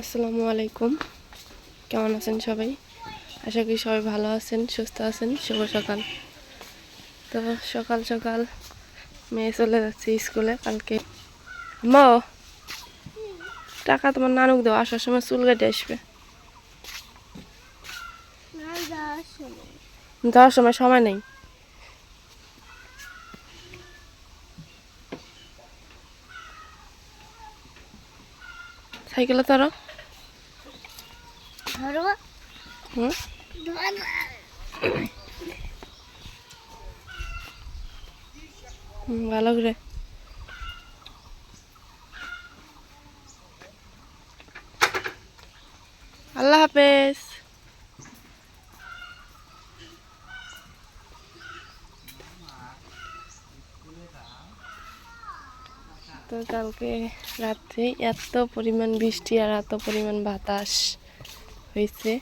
আসসালামু আলাইকুম। কেমন আছেন সবাই? আশা করি সবাই ভালো আছেন সুস্থ আছেন। শুভ সকাল। তো সকাল সকাল মেয়ে চলে যাচ্ছে স্কুলে কালকে। মা টাকা তোমার নানুক দাও আসার সময় চুল কেটে আসবে। যাওয়ার সময় সময় নেই? সাইকেলে তোর ভালো করে। আল্লাহ হাফেজ। কালকে রাত্রে এত পরিমাণ বৃষ্টি আর এত পরিমাণ বাতাস হয়েছে।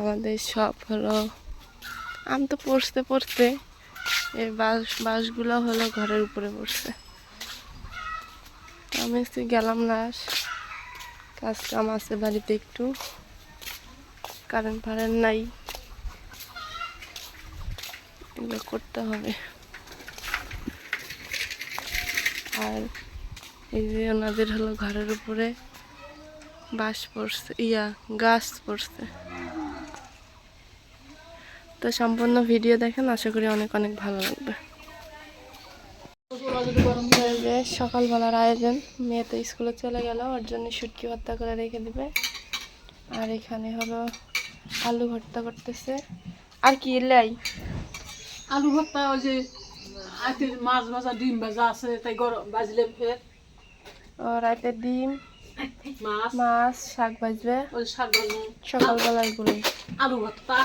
আমাদের সব হলো আম তো পড়তে পড়তে এই বাঁশ বাঁশগুলো হলো ঘরের উপরে পড়ছে। আমি আজকে গেলাম না, কাজ কাম আছে বাড়িতে একটু। কারেন্ট ফারেন্ট নাই। এগুলো করতে হবে। আর এই যে ওনাদের হলো ঘরের উপরে বাঁশ পড়ছে, ইয়া, গাছ পড়ছে। তো সম্পূর্ণ ভিডিও দেখেন, আশা করি অনেক অনেক ভালো লাগবে। সকালবেলার আয়োজন, মেয়ে তো স্কুলে চলে গেল, ওর জন্য শুটকি ভর্তা করে রেখে দিবে। আর এখানে হলো আলু ভর্তা করতেছে। আর কি লাই আলু ভর্তা ওই যে মাছ ভাজা, ডিম ভাজা আছে, তাই গরম বাজলে ফের ও রাতের ডিম মাছ মাছ শাক ভাজবে ওই শাক ভাজা সকালবেলারগুলো আলু ভর্তা।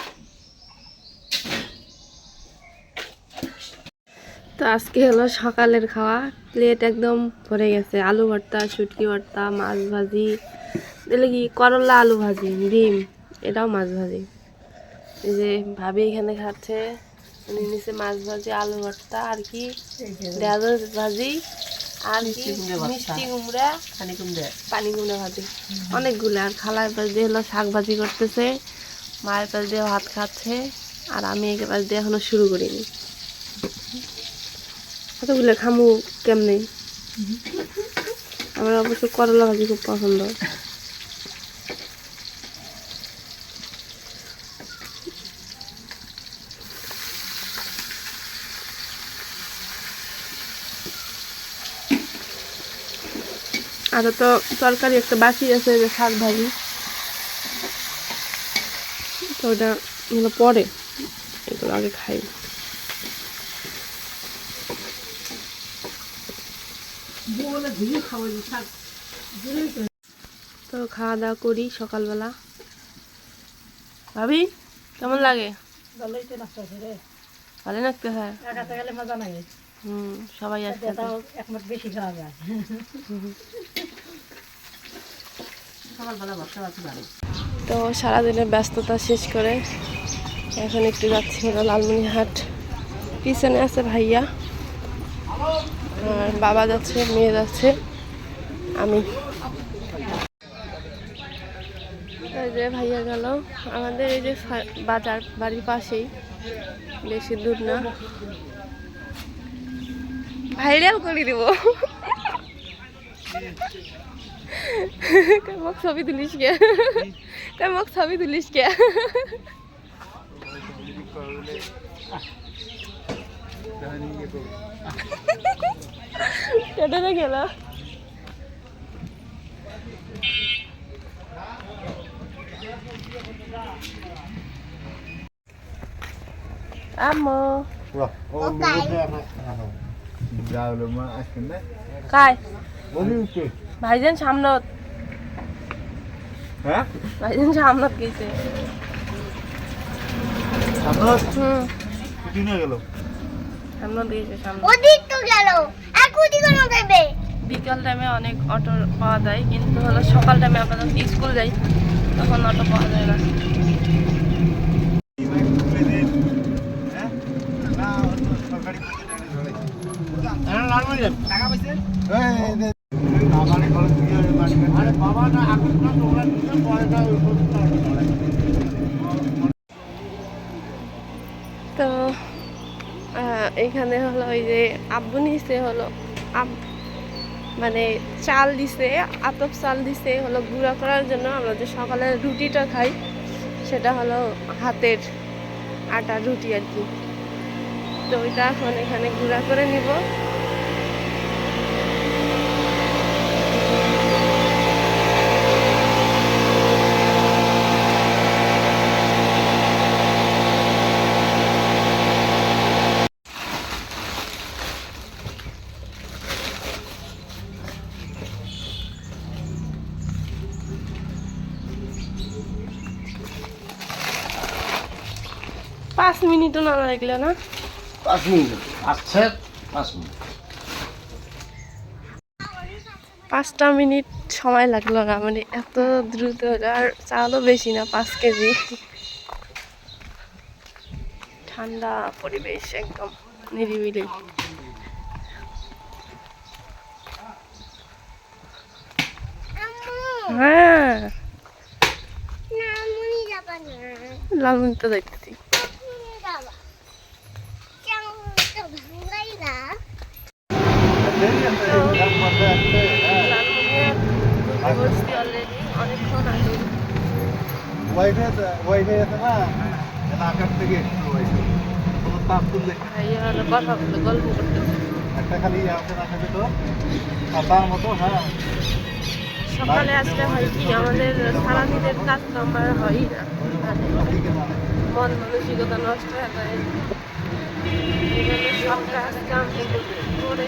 তো আজকে হলো সকালের খাওয়া। প্লেট একদম ভরে গেছে। আলু ভর্তা শুটকি ভর্তা মাছ ভাজি। দিলে কি করলা আলু ভাজি ডিম? এটাও মাছ ভাজি। এই যে ভাবি এখানে খাচ্ছে। নিচে মাছ ভাজি আলু ভর্তা আর কি? ভাজি। আর মিষ্টি কুমড়া খানি কম পানি কুমড়া ভাজি। অনেকগুলো আর খালার পাশ দিয়ে হলো শাক ভাজি করতেছে। মায়ের পাশ দিয়ে ভাত খাচ্ছে। আর আমি একে পাশ দিয়ে এখনও শুরু করিনি। এতগুলো খামু কেমনে? আমার অবশ্য করলা ভাজি খুব পছন্দ। আরও তো তরকারি একটা বাকি আছে যে শাক ভাজি। তো ওটা এগুলো পরে এগুলো আগে খাই। তো খাওয়া দাওয়া করি সকালবেলা। ভাবি কেমন লাগে? ভালো লাগতে হয়। হুম সবাই আসতে বেশি খাওয়া যায় সকালবেলা ভর্তা আছে ভালো তো সারাদিনের ব্যস্ততা শেষ করে এখন একটু যাচ্ছি হলো লালমনিহাট পিছনে আছে ভাইয়া। আর বাবা যাচ্ছে, মেয়ে যাচ্ছে, আমি। যে ভাইয়া গেল। আমাদের এই যে বাজার, বাড়ির পাশেই। বেশি দূর না। ভাইরাল করে দেব। Kan max habe ich nicht gell. Kan max habe ich nicht gell. Kadana gela. Amo. Wah, oh, okay. Dah lama asyik nak. Kai. Boleh tu. ভাইজান সামনত। হ্যাঁ? ভাইজান সামনত গেছে। Samrat, হুম। nih kalau. সামনত গেছে সামনত। ওদিক তো গেল। এক ওদিক কোনো দেবে বিকাল টাইমে অনেক অটো পাওয়া যায় কিন্তু হলো সকাল টাইমে আপাতত স্কুল যাই তখন অটো পাওয়া যায় না টাকা পাইছে? এই, এই, এই, আমারে খরচ দিয়ে বাড়ি বাবা না এখন না তোমরা নিয়ে পয়সা ওই করতে তো আহ, এখানে হলো ওই যে আব্বু নিচে হলো, আব মানে চাল দিছে, আতপ চাল দিছে, হলো গুঁড়া করার জন্য আমরা যে সকালে রুটিটা খাই, সেটা হলো হাতের আটা রুটি আর কি। তো ওইটা এখন এখানে গুঁড়া করে নিব। পাঁচ মিনিটও না লাগল না? পাঁচ মিনিট। আচ্ছা পাঁচ মিনিট। পাঁচটা মিনিট সময় লাগল না মানে এত দ্রুত আর চালও বেশি না পাঁচ কেজি। ঠান্ডা পরিবেশ একদম নিরিবিলি। আম্মু হ্যাঁ। না মুনি লালমনি তো দেখতেছি মুনি যাবা কেমন তো ভাঙাই না লালমনিয়া বসছি অলরেডি অনেকক্ষণ আগে ওয়াইফাই ওয়াইফাই আছে না এলাকার থেকে একটু ওয়াইফাই কোনো তাপ তুললে ভাইয়া হলো কথা বলে গল্প করতেছে একটা খালি মতো হ্যাঁ সকালে আসলে হয় কি? আমাদের সারাদিনের কাজ তো আমার হয়ই না। মানে মন মানসিকতা নষ্ট হয়ে যায় সব কাজ কাম করে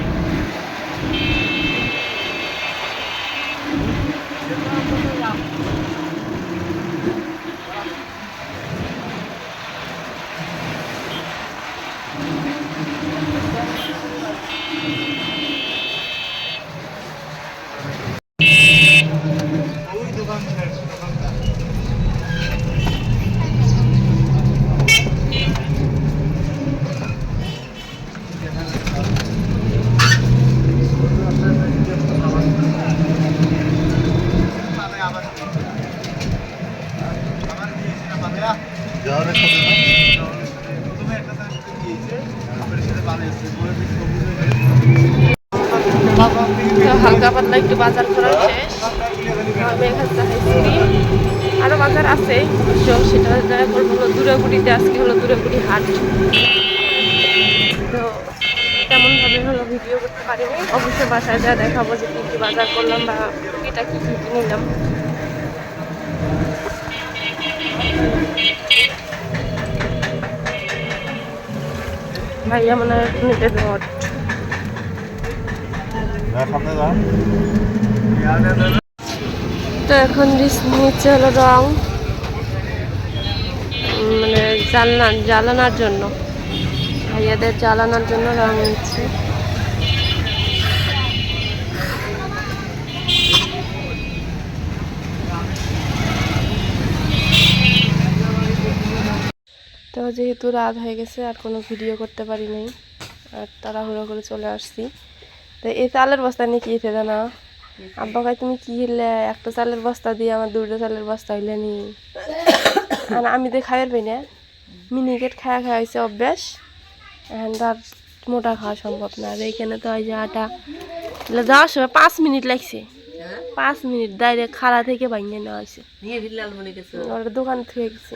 হালকা পাতলা একটু বাজার করা শেষ। আরও বাজার আছে, অবশ্য সেটা হলো দূরাগুড়িতে, আজকে হলো দূরাগুড়ি হাট। তো তেমনভাবে হলো ভিডিও করতে পারিনি। অবশ্যই বাসায় যা দেখাবো যে কী বাজার করলাম বা টুকিটা কী কী নিলাম ভাইয়া মনে হয় নিতে রড তো এখন নিচে হলো রং মানে জ্বালানা জ্বালানার জন্য। ভাইয়াদের জ্বালানোর জন্য রং যেহেতু রাত হয়ে গেছে আর কোনো ভিডিও করতে পারি নাই। আর তাড়াহুড়ো করে চলে আসছি। তো এই চালের বস্তা নিয়ে কি খেতে না? আব্বা কয় তুমি কি হইলে? একটা চালের বস্তা দিয়ে আমার দুটো চালের বস্তা হইলে নি? আর আমি তো খাইয়ের পাই না। মিনিকেট খাওয়া খাওয়া হয়েছে অভ্যাস। এখন তার মোটা খাওয়া সম্ভব না। আর এইখানে তো ওই যে আটা। যাওয়ার সময় পাঁচ মিনিট লাগছে। পাঁচ মিনিট ডাইরেক্ট খাড়া থেকে ভাঙিয়ে নেওয়া হয়েছে ওটা দোকান থেকে গেছি।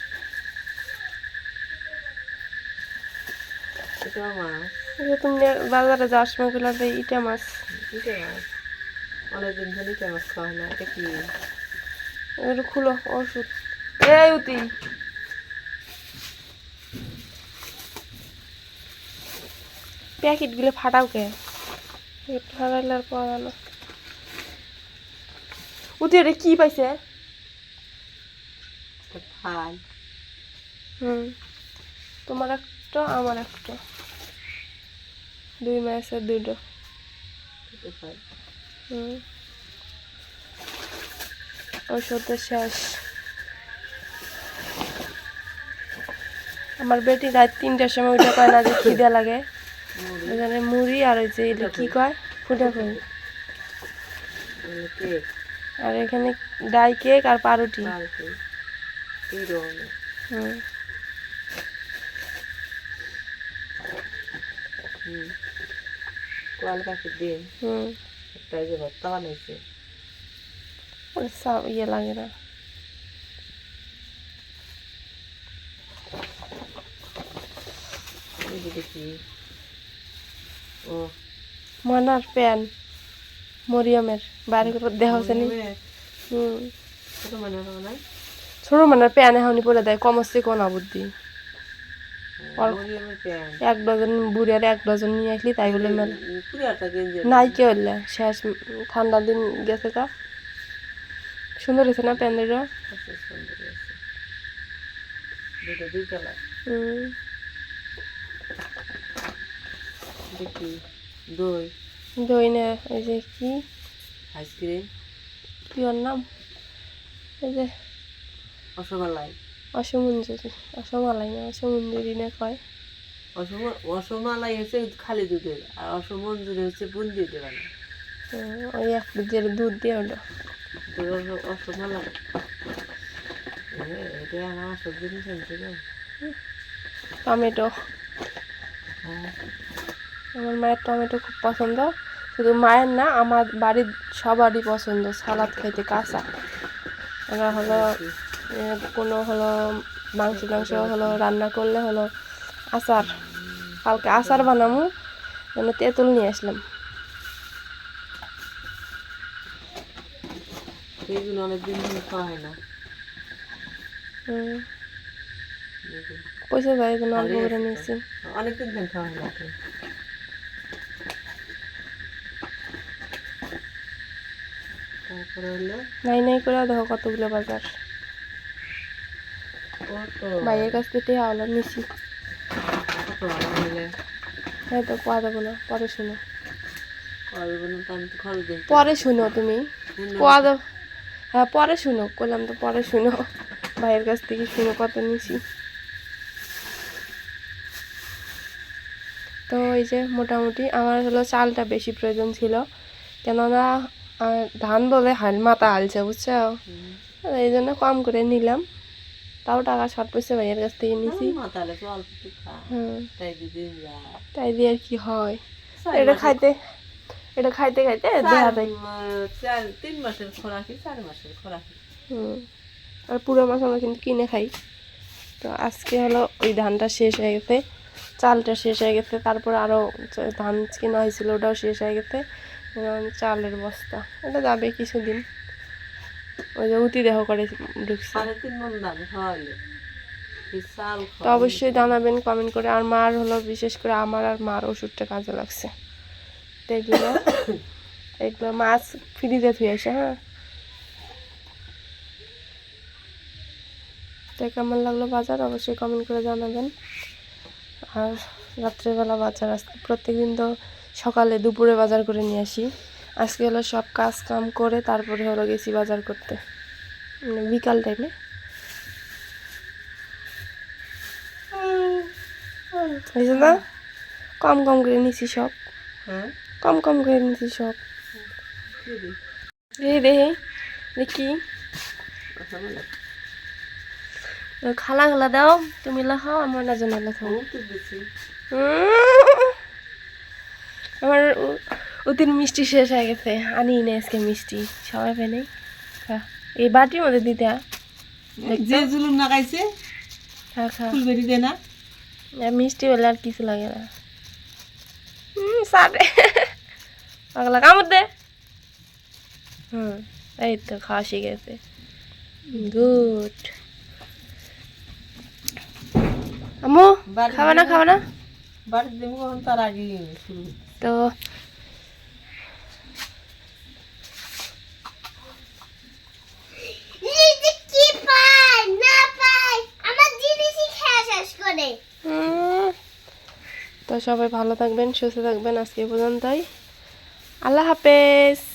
হুম। এই যে তুমি বাজারে যাওয়ার সময়গুলো ইটা মাছ। অনেকদিন ধরে ইটা মাছ খাওয়া না। এটা কি? এগুলো খুলো ওষুধ। এই উতি। প্যাকেটগুলো ফাটাও কে? ফাটাইলে আর পাওয়া না। উতি এটা কি পাইছে? ফাল হুম। তোমার একটা আমার একটা। দুই মাসের দুটো। ওষুধের শেষ। আমার বেটি রাত তিনটার সময় উঠে কয় না যে খিদে লাগে? এখানে মুড়ি আর ওই যে কি কয়? ফুটা ফুল। আর এখানে ডাই কেক আর পাউরুটি। হুম। কোয়াল দিয়ে হুম। একটা যে ভর্তা বানাইছে। ওর সব ইয়ে লাগে না। দেখি। ও। মনার প্যান মরিয়মের বাইরে করে দেহ আছে নি। হুম। ছোট মানে না ছোট মানে প্যান এখনই পরে দেয় কমসে কোন বুদ্ধি এক ডজন বুড়ি আর এক ডজন নিয়ে আসলি তাই বলে মেলে। নাই কে হইলে শেষ উম, ঠান্ডার দিন গেছে কা। সুন্দর হয়েছে না প্যান দুটো আছে সুন্দর আছে দুটো দুই দই দই নে এই যে কি? আইসক্রিম। কি ওর নাম? এই যে রসমালাই অসমঞ্জুরি অসমালাই না অসমঞ্জুরি না কয়? অসম রসমালাই হচ্ছে খালি দুধের আর অসমঞ্জুরি হচ্ছে বুন্দি হুম, ওই এক কেজির দুধ দিয়ে হলো। এ, এটা আমার সব জিনিস আনছে গো। টমেটো। হ্যাঁ। আমার মায়ের টমেটো খুব পছন্দ। শুধু মায়ের না আমার বাড়ির সবারই পছন্দ সালাদ খাইতে কাঁচা। আমরা হলো কোনো হলো মাংস টাংস হলো রান্না করলে হলো আচার। কালকে আচার বানামু যেন তেঁতুল নিয়ে আসলাম। এইগুলো অনেকদিন খাওয়া হয় না। পয়সা যায় যেন অল্প করে নিয়েছি। অনেকদিন খাওয়া হয় না নাই নাই করে দেখো কতগুলো বাজার। ভাইয়ের কাছ থেকে আওলা নিছি। হ্যাঁ তো কোয়া দেবো না পরে শুনো। পরে শুনো তুমি। কোয়া দাও হ্যাঁ পরে শুনো। করলাম তো পরে শুনো। ভাইয়ের কাছ থেকে শুনো কত নিছি। তো এই যে মোটামুটি আমার হলো চালটা বেশি প্রয়োজন ছিল। কেননা ধান বলে হাল মাথা হালছে বুঝছ? এই জন্য কম করে নিলাম। তাও টাকা শর্ট পড়ছে ভাইয়ের কাছ থেকে নিছি। হুম। তাই যায় দিয়ে আর কি হয়। এটা খাইতে এটা খাইতে খাইতে মা- চার তিন মাসের খোরাকি চার মাসের খোরাকি। আর পুরো মাছ আমরা কিন্তু কিনে খাই। তো আজকে হলো ওই ধানটা শেষ হয়ে গেছে চালটা শেষ হয়ে গেছে তারপর আরও ধান কেনা হয়েছিল ওটাও শেষ হয়ে গেছে। চালের বস্তা এটা যাবে কিছুদিন। ওই যে উতি দেহ করে ঢুকছে। তো অবশ্যই জানাবেন কমেন্ট করে। আর মার হলো বিশেষ করে আমার আর মার ওষুধটা কাজে লাগছে। তো এগুলো এগুলো মাছ ফ্রিজে থুয়ে আসে হ্যাঁ। তো কেমন লাগল বাজার? অবশ্যই কমেন্ট করে জানাবেন। আর রাত্রেবেলা বাজার আসতে প্রত্যেকদিন তো সকালে দুপুরে বাজার করে নিয়ে আসি। আজকে হলো সব কাজ কাম করে তারপরে হলো গেছি বাজার করতে। মানে বিকাল টাইমে হয়েছে না কম কম করে নিছি সব। হ্যাঁ? কম কম করে নিছি সব। দিই? এই দেখি। খালা খালা দাও তুমি লাখাও আমার না জন্য লাখাও। আমার ওদের মিষ্টি শেষ হয়ে গেছে। আনি না আজকে মিষ্টি। সবাই পেয়ে নেই এই বাটির মধ্যে দিতে যে জুলুম না খাইছে ফুলবেরি দে না। মিষ্টি বলে আর কিছু লাগে না। হুম সারে পাগলা কামড় দে। হুম এই তো খাওয়া শিখে গেছে। গুড। আম্মু খাবা না খাবা না? তো লিজি কি পাই না পাই আমার জিনিসই খেয়ে শেষ করে উম, তো সবাই ভালো থাকবেন সুস্থ থাকবেন আজকে পর্যন্তই। আল্লাহ হাফেজ।